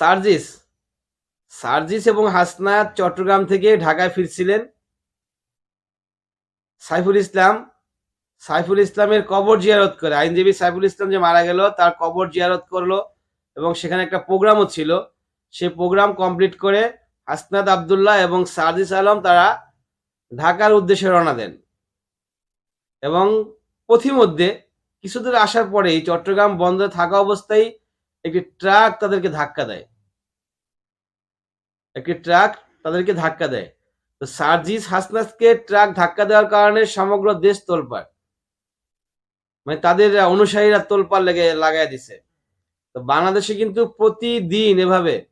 সার্জিস সার্জিস এবং হাসনাত চট্টগ্রাম থেকে ঢাকায় ফিরছিলেন। সাইফুল ইসলাম, সাইফুল ইসলামের কবর জিয়ারত করে, আইনজীবী সাইফুল ইসলাম যে মারা গেল তার কবর জিয়ারত করল এবং সেখানে একটা প্রোগ্রামও ছিল। সে প্রোগ্রাম কমপ্লিট করে হাসনাত আবদুল্লাহ এবং সার্জিস আলম তারা ঢাকার উদ্দেশ্যে রওনা দেন। এবং পথিমধ্যে কিছু দূর আসার পরেই চট্টগ্রাম বন্ধ থাকা অবস্থায় একটি ট্রাক তাদেরকে ধাক্কা দেয়। একটি ট্রাক তাদেরকে ধাক্কা দেয়। তো সার্জিস হাসনাসকে ট্রাক ধাক্কা দেওয়ার কারণে সমগ্র দেশ তোলপাড়। মানে তাদের অনুসারীরা তোলপাড় লেগে লাগাই দিছে। তো বাংলাদেশে কিন্তু প্রতিদিন এভাবে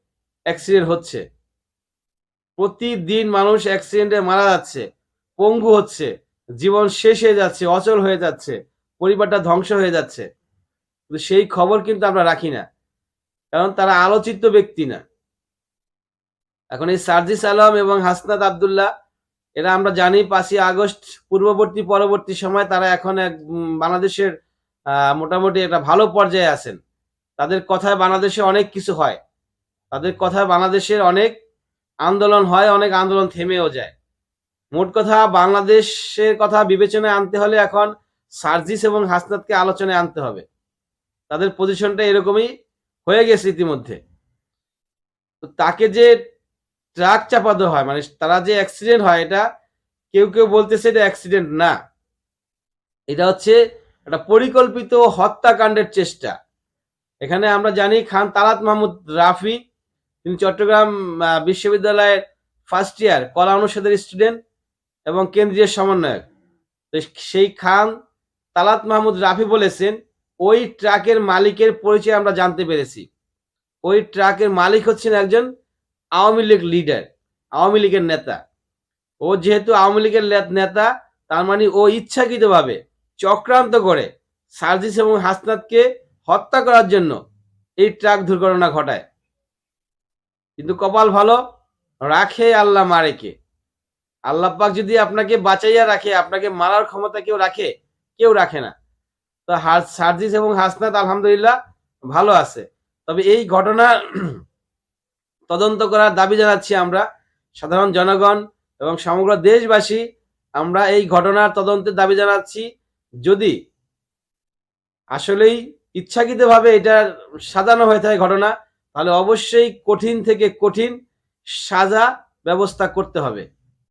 অ্যাক্সিডেন্ট হচ্ছে। প্রতিদিন মানুষ অ্যাক্সিডেন্টে মারা যাচ্ছে, পঙ্গু হচ্ছে, জীবন শেষ হয়ে যাচ্ছে, অচল হয়ে যাচ্ছে, পরিবারটা ধ্বংস হয়ে যাচ্ছে। সেই খবর কিন্তু আমরা রাখি না। কারণ তারা আলোচিত ব্যক্তি না। এখন এই সার্জিস আলম এবং হাসনাত আবদুল্লাহ, এরা আমরা জানি পাঁচই আগস্ট, পূর্ববর্তী, পরবর্তী সময় তারা এখন এক বাংলাদেশের মোটামুটি একটা ভালো পর্যায়ে আছেন। তাদের কথায় বাংলাদেশে অনেক কিছু হয়। তাদের কথায় বাংলাদেশের অনেক আন্দোলন হয়, অনেক আন্দোলন থেমেও যায়। মোট কথা, বাংলাদেশের কথা বিবেচনায় আনতে হলে এখন সার্জিস এবং হাসনাতকে আলোচনায় আনতে হবে। তাদের পজিশনটা এরকমই হয়ে গেছে ইতিমধ্যে। তাকে যে ট্রাক চাপাতে হয় মানে তারা যে অ্যাক্সিডেন্ট হয়, এটা কেউ কেউ বলতেছে এটা অ্যাক্সিডেন্ট না। এটা হচ্ছে একটা পরিকল্পিত হত্যাকাণ্ডের চেষ্টা। এখানে আমরা জানি খান তালাত মাহমুদ রাফি, তিনি চট্টগ্রাম বিশ্ববিদ্যালয়ের ফার্স্ট ইয়ার কলা অনুষদের স্টুডেন্ট এবং কেন্দ্রীয় সমন্বয়ক। সেই খান তালাত মাহমুদ রাফি বলেছেন, ওই ট্রাকের মালিকের পরিচয় আমরা জানতে পেরেছি। ওই ট্রাকের মালিক হচ্ছেন একজন আওয়ামী লীগ লিডার আওয়ামী লীগের নেতা। ও যেহেতু আওয়ামী লীগের নেতা, তার মানে ও ইচ্ছাকৃতভাবে চক্রান্ত করে সার্জিস এবং হাসনাতকে হত্যা করার জন্য এই ট্রাক দুর্ঘটনা ঘটায়। কিন্তু কপাল ভালো? রাখে আল্লাহ মারেকে। আল্লাহ পাক যদি আপনাকে বাঁচাইয়া রাখে, আপনাকে মারার ক্ষমতা কেউ রাখে কেউ রাখে না। তো সার্জিস এবং হাসনাত আলহামদুলিল্লাহ ভালো আছে। তবে এই ঘটনা তদন্ত করার দাবি জানাচ্ছি আমরা। সাধারণ জনগণ এবং সমগ্র দেশবাসী, আমরা এই ঘটনার তদন্তের দাবি জানাচ্ছি। যদি আসলেই ইচ্ছাকৃতভাবে এটা সাজানো হয়ে থাকে ঘটনা, তাহলে অবশ্যই কঠিন থেকে কঠিন সাজা ব্যবস্থা করতে হবে।